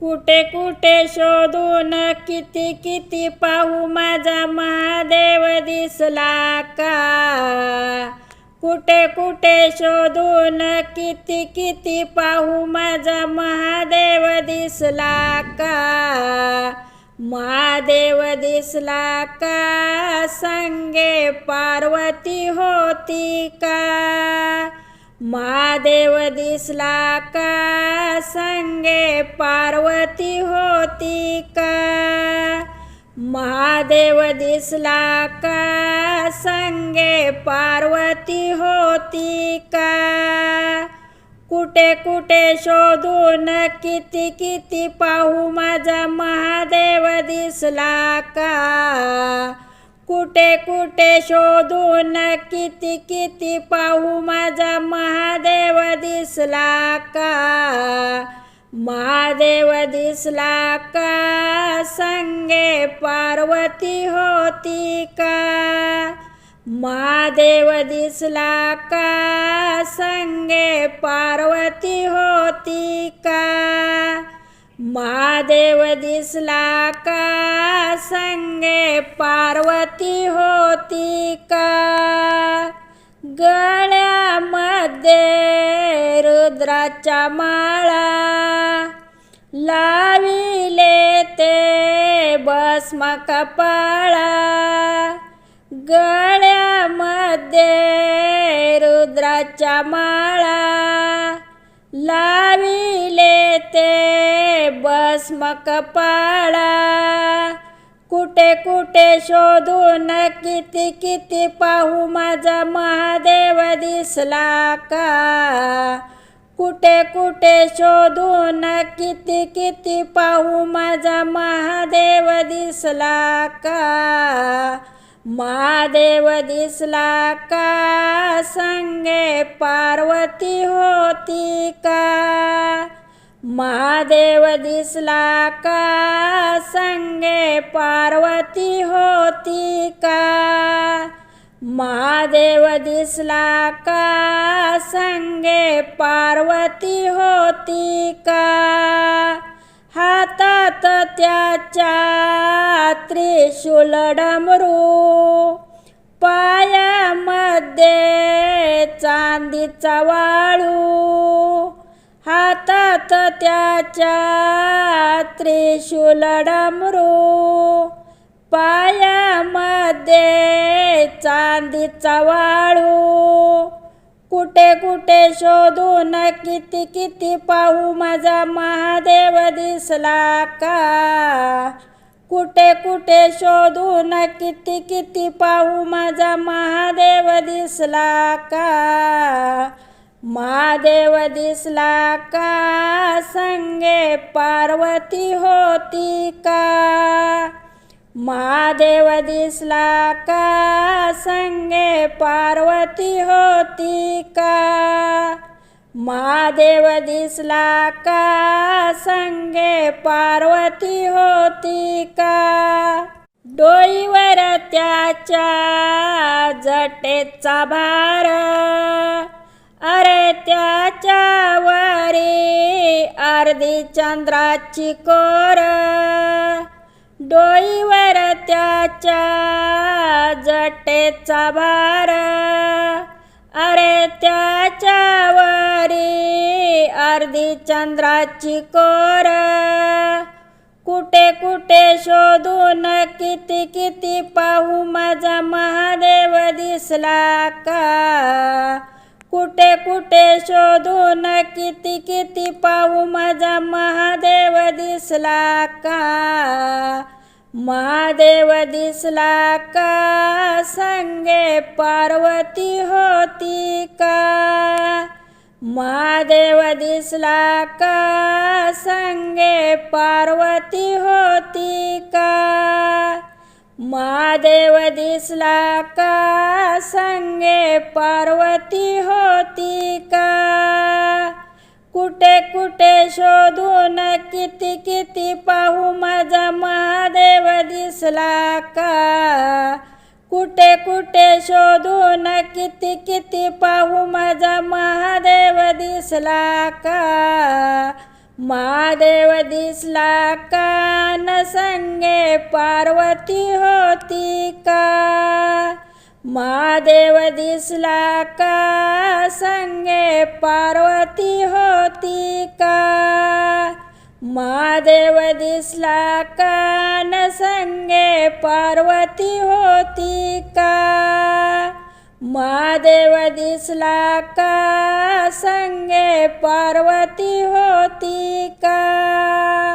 कुठे कुठे शोधून किती किती पाहू माझा महादेव दिसला का? कुठे कुठे शोधून किती किती पाहू माझा महादेव दिसला का? महादेव दिसला का? संगे पार्वती होती का? महादेव दिसला का संगे पार्वती होती का? महादेव दिसला का संगे पार्वती होती का? कुठे कुठे शोधून किती किती पाहू माझा महादेव दिसला का कुठे कुठे शोधून किती किती पाहू माझा महादेव दिसला का? महादेव दिसला का? संगे पार्वती होती का? महादेव दिसला का? संगे पार्वती होती का? महादेव दिसला का? संगे पार्वती होती का? गळ्यामध्ये रुद्राच्या माळा लाविले ते भस्म कपाळा. गळ्यामध्ये रुद्राच्या माळा लाविले ते भस्म कपाळा कुठे कुठे शोधून किती किती पाहू माझा महादेव दिसला का? कुठे कुठे शोधून किती किती पाहू माझा महादेव दिसला का? महादेव दिसला का? संगे पार्वती होती का? महादेव दिसला का? संगे पार्वती होती का? महादेव दिसला का? संगे पार्वती होती का? हातात त्याच्या त्रिशूल डमरू पायामध्ये चांदीचा वाळू हातात त्याच्या त्रिशूल डमरू पायामध्ये चांदीचा वाळू कुठे कुठे शोधून किती किती पाहू माझा महादेव दिसला का? कुठे कुठे शोधून किती किती पाहू माझा महादेव दिसला का? महादेव दिसला का? संगे पार्वती होती का? महादेव दिसला का? संगे पार्वती होती का? महादेव दिसला का? संगे पार्वती होती का? डोईवर त्याच्या जटेचा भार अरे त्याच्यावरी अर्धी चंद्राची कोर. डोईवर त्याच्या जटेचा भार. अरे त्याच्यावरी अर्धी चंद्राची कोर. कुठे कुठे शोधून किती किती पाहू माझा महादेव दिसला का? कुठे कुठे शोधून किती किती पाहू माझा महादेव दिसला का? महादेव दिसला का? संगे पार्वती होती का? महादेव दिसला का? संगे पार्वती होती का? महादेव दिसला का? संगे पार्वती हो होती का? कुठे कुठे शोधून किती किती पाहू माझा महादेव दिसला का? कुठे कुठे शोधून किती किती पाहू माझा महादेव दिसला का? महादेव दिसला का? न संगे पार्वती होती का? महादेव दिसला का? संगे पार्वती होती का? महादेव दिसला का? न संगे पार्वती होती का? महादेव दिसला का? संगे पार्वती होती का?